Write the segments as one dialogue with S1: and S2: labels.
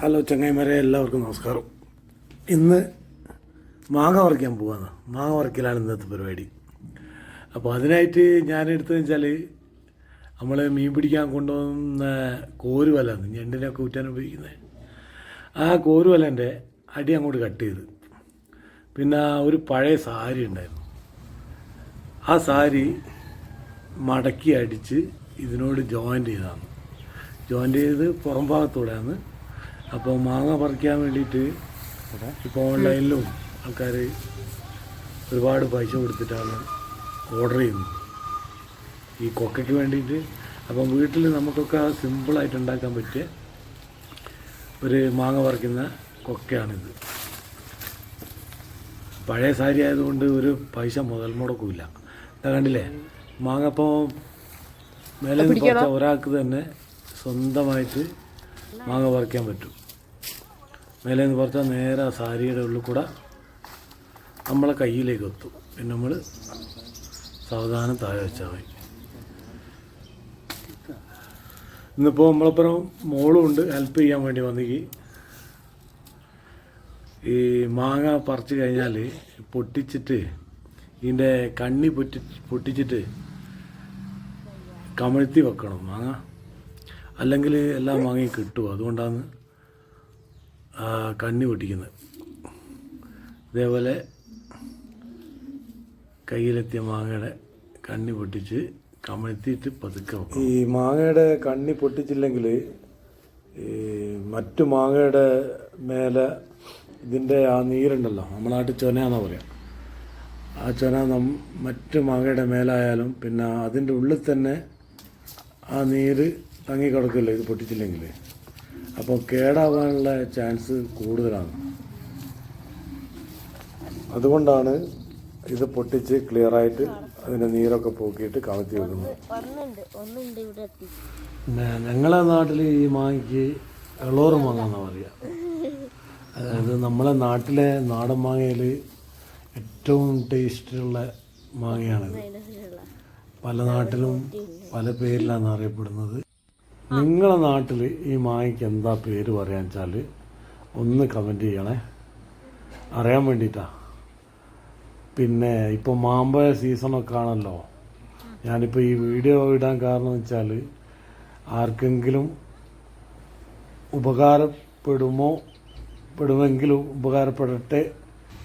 S1: Hello ചങ്ങായിമാരെ എല്ലാവർക്കും നമസ്കാരം. ഇന്ന് മാങ്ങ പറിക്കാൻ പോവാന്ന് മാങ്ങ പറിക്കലാണ് ഇന്നത്തെ പരിപാടി. അപ്പോൾ അതിനായിട്ട് ഞാൻ എടുത്തതെന്ന് വെച്ചാൽ നമ്മൾ മീൻ പിടിക്കാൻ കൊണ്ടുവന്ന കോരുവല ഞണ്ടിനൊക്കെ ഊറ്റാൻ ഉപയോഗിക്കുന്നത്? ആ കോരുവലന്റെ അടി അങ്ങോട്ട് കട്ട് ചെയ്ത്. പിന്നെ ഒരു പഴയ സാരി ഉണ്ടായിരുന്നു. ആ സാരി മടക്കി അടിച്ച് ഇതിനോട് ജോയിന്റ് ചെയ്താണ് ജോയിന്റ് ചെയ്ത് പുറം ഭാഗത്തൂടെയാണ് അപ്പോൾ മാങ്ങ പറിക്കാൻ വേണ്ടിയിട്ട് ഇപ്പോൾ ഓൺലൈനിലും ആൾക്കാർ ഒരുപാട് പൈസ കൊടുത്തിട്ടാണ് ഓർഡർ ചെയ്യുന്നത്. ഈ കൊക്കയ്ക്ക് വേണ്ടിയിട്ട് അപ്പം വീട്ടിൽ നമുക്കൊക്കെ സിമ്പിളായിട്ട് ഉണ്ടാക്കാൻ പറ്റിയ ഒരു മാങ്ങ പറിക്കുന്ന കൊക്കയാണിത്. പഴയ സാരി ആയതുകൊണ്ട് ഒരു പൈസ മുതൽ മുടക്കില്ല ഇതാ കണ്ടില്ലേ? മാങ്ങ ഇപ്പോൾ മേലെ ഒരാൾക്ക് തന്നെ സ്വന്തമായിട്ട് മാങ്ങ പറിക്കാൻ പറ്റും. മേലെ നിന്ന് പറിച്ചാൽ നേരെ ആ സാരിയുടെ ഉള്ളിൽ കൂടെ നമ്മളെ കയ്യിലേക്ക് എത്തും. പിന്നെ നമ്മൾ സാവധാനം താഴെ വെച്ചാൽ മതി. ഇന്നിപ്പോൾ നമ്മളപ്പുറം മോളും ഉണ്ട്. ഹെൽപ്പ് ചെയ്യാൻ വേണ്ടി വന്നെങ്കിൽ ഈ മാങ്ങ പറിച്ച് കഴിഞ്ഞാൽ പൊട്ടിച്ചിട്ട് ഇതിന്റെ കണ്ണി പൊട്ടി പൊട്ടിച്ചിട്ട് കമഴ്ത്തി വെക്കണം മാങ്ങ. അല്ലെങ്കിൽ എല്ലാം വാങ്ങി കിട്ടും. അതുകൊണ്ടാണ് കണ്ണി പൊട്ടിക്കുന്നത്. ഇതേപോലെ കയ്യിലെത്തിയ മാങ്ങയുടെ കണ്ണി പൊട്ടിച്ച് കമഴ്ത്തിയിട്ട് പതുക്കെ ഈ മാങ്ങയുടെ കണ്ണി പൊട്ടിച്ചില്ലെങ്കിൽ ഈ മറ്റു മാങ്ങയുടെ മേലെ ഇതിന്റെ ആ നീരുണ്ടല്ലോ നമ്മുടെ നാട്ടിൽ പറയാം. ആ ചൊന മറ്റു മാങ്ങയുടെ മേലായാലും പിന്നെ അതിന്റെ ഉള്ളിൽ തന്നെ ആ നീര് തങ്ങി കിടക്കില്ല ഇത് പൊട്ടിച്ചില്ലെങ്കിൽ അപ്പോൾ കേടാവാനുള്ള ചാൻസ് കൂടുതലാണ്. അതുകൊണ്ടാണ് ഇത് പൊട്ടിച്ച് ക്ലിയറായിട്ട് അതിന്റെ നീരൊക്കെ പോക്കിയിട്ട് കമത്തി പിന്നെ ഞങ്ങളെ നാട്ടിൽ ഈ മാങ്ങയ്ക്ക് എളോറ് മാങ്ങ എന്നാ പറയുക അതായത് നമ്മളെ നാട്ടിലെ നാടൻ മാങ്ങയിൽ ഏറ്റവും ടേസ്റ്റുള്ള മാങ്ങയാണിത്. പല നാട്ടിലും പല പേരിലാണ് അറിയപ്പെടുന്നത് നിങ്ങളെ നാട്ടിൽ ഈ മായക്ക് എന്താ പേര് പറയാൻ വെച്ചാൽ ഒന്ന് കമന്റ് ചെയ്യണേ. അറിയാൻ വേണ്ടിയിട്ടാ പിന്നെ ഇപ്പോൾ മാമ്പഴ സീസണൊക്കെ ആണല്ലോ. ഞാനിപ്പോൾ ഈ വീഡിയോ ഇടാൻ കാരണം വെച്ചാൽ ആർക്കെങ്കിലും ഉപകാരപ്പെടുമോ പെടുമെങ്കിലും ഉപകാരപ്പെടട്ടെ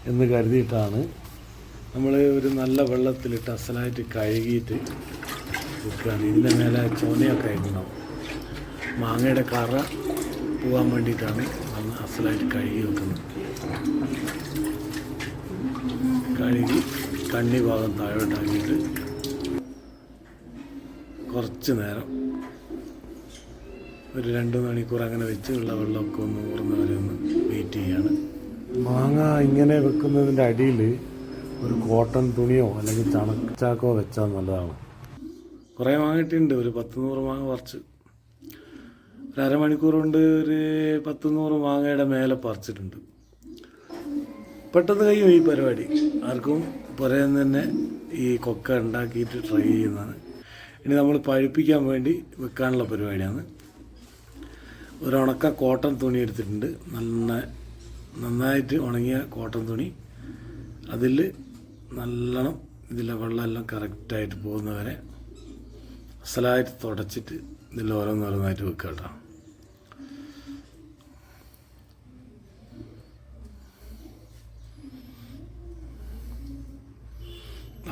S1: എന്ന് കരുതിയിട്ടാണ് നമ്മൾ ഒരു നല്ല വെള്ളത്തിലിട്ട് അസലായിട്ട് കഴുകിയിട്ട് വെക്കുകയാണ് ഇതിന്റെ മേലെ ചോനയൊക്കെ ആയിട്ടുണ്ടാവും. മാങ്ങയുടെ കറ പോകാൻ വേണ്ടിയിട്ടാണ് നമ്മൾ അസലായിട്ട് കഴുകി വെക്കുന്നത്. കഴുകി കണ്ണി ഭാഗം താഴോട്ടാക്കിയിട്ട് കുറച്ച് നേരം ഒരു രണ്ട് മണിക്കൂർ അങ്ങനെ വെച്ച് ഉള്ള വെള്ളമൊക്കെ ഒന്ന് ഊർന്ന് വരെ ഒന്ന് വെയിറ്റ് ചെയ്യാണ്. മാങ്ങ ഇങ്ങനെ വെക്കുന്നതിന്റെ അടിയിൽ ഒരു കോട്ടൺ തുണിയോ അല്ലെങ്കിൽ ചണച്ചാക്കോ വെച്ചാൽ നല്ലതാണ്. കുറേ മാങ്ങ കിട്ടിയിട്ടുണ്ട്. ഒരു പത്ത് നൂറ് മാങ്ങ പറിച്ച് ഒരു അരമണിക്കൂർ കൊണ്ട് ഒരു പത്ത് നൂറ് മാങ്ങയുടെ മേലെ പറിച്ചിട്ടുണ്ട്. പെട്ടെന്ന് കഴിയും ഈ പരിപാടി. ആർക്കും പുറയുന്ന തന്നെ ഈ കൊക്ക ഉണ്ടാക്കിയിട്ട് ട്രൈ ചെയ്യുന്നതാണ്. ഇനി നമ്മൾ പഴുപ്പിക്കാൻ വേണ്ടി വെക്കാനുള്ള പരിപാടിയാണ്. ഒരു ഉണക്ക കോട്ടൺ തുണി എടുത്തിട്ടുണ്ട്. നല്ല നന്നായിട്ട് ഉണങ്ങിയ കോട്ടൺ തുണി. അതിൽ നല്ലോണം ഇതിലെ വെള്ളമെല്ലാം കറക്റ്റായിട്ട് പോകുന്നവരെ അസലായിട്ട് തുടച്ചിട്ട് ഇതിൽ ഓരോന്നോരോന്നായിട്ട് വെക്കുക കേട്ടോ.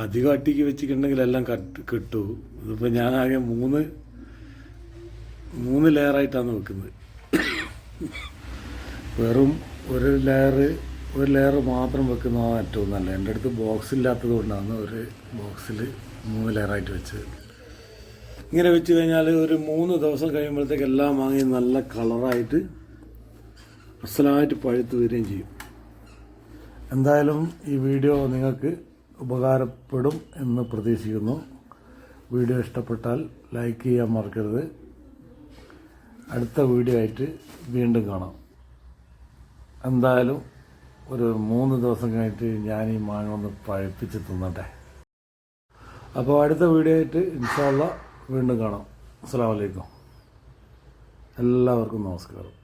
S1: അധികം അട്ടിക്ക് വെച്ചിട്ടുണ്ടെങ്കിൽ എല്ലാം കട്ട് കിട്ടൂ. ഇതിപ്പോൾ ഞാനാകെ മൂന്ന് മൂന്ന് ലെയറായിട്ടാണ് വെക്കുന്നത്. വെറും ഒരു ലെയർ ഒരു ലെയർ മാത്രം വെക്കുന്നതാണ് ഏറ്റവും നല്ലത്. എന്റെ അടുത്ത് ബോക്സ് ഇല്ലാത്തത് കൊണ്ടാണ് ഒരു ബോക്സിൽ മൂന്ന് ലെയറായിട്ട് വെച്ചത്. ഇങ്ങനെ വെച്ച് കഴിഞ്ഞാൽ ഒരു മൂന്ന് ദിവസം കഴിയുമ്പോഴത്തേക്ക് എല്ലാം വാങ്ങി നല്ല കളറായിട്ട് അസലായിട്ട് പഴുത്ത് വരികയും ചെയ്യും. എന്തായാലും ഈ വീഡിയോ നിങ്ങൾക്ക് ഉപകാരപ്പെടും എന്ന് പ്രതീക്ഷിക്കുന്നു. വീഡിയോ ഇഷ്ടപ്പെട്ടാൽ ലൈക്ക് ചെയ്യാൻ മറക്കരുത്. അടുത്ത വീഡിയോ ആയിട്ട് വീണ്ടും കാണാം. എന്തായാലും ഒരു മൂന്ന് ദിവസം കഴിഞ്ഞിട്ട് ഞാൻ ഈ മാങ്ങ ഒന്ന് പഴുപ്പിച്ച് തിന്നട്ടെ. അപ്പോൾ അടുത്ത വീഡിയോ ആയിട്ട് ഇൻഷാല്ല വീണ്ടും കാണാം. അസ്സാം വലൈക്കും എല്ലാവർക്കും നമസ്കാരം.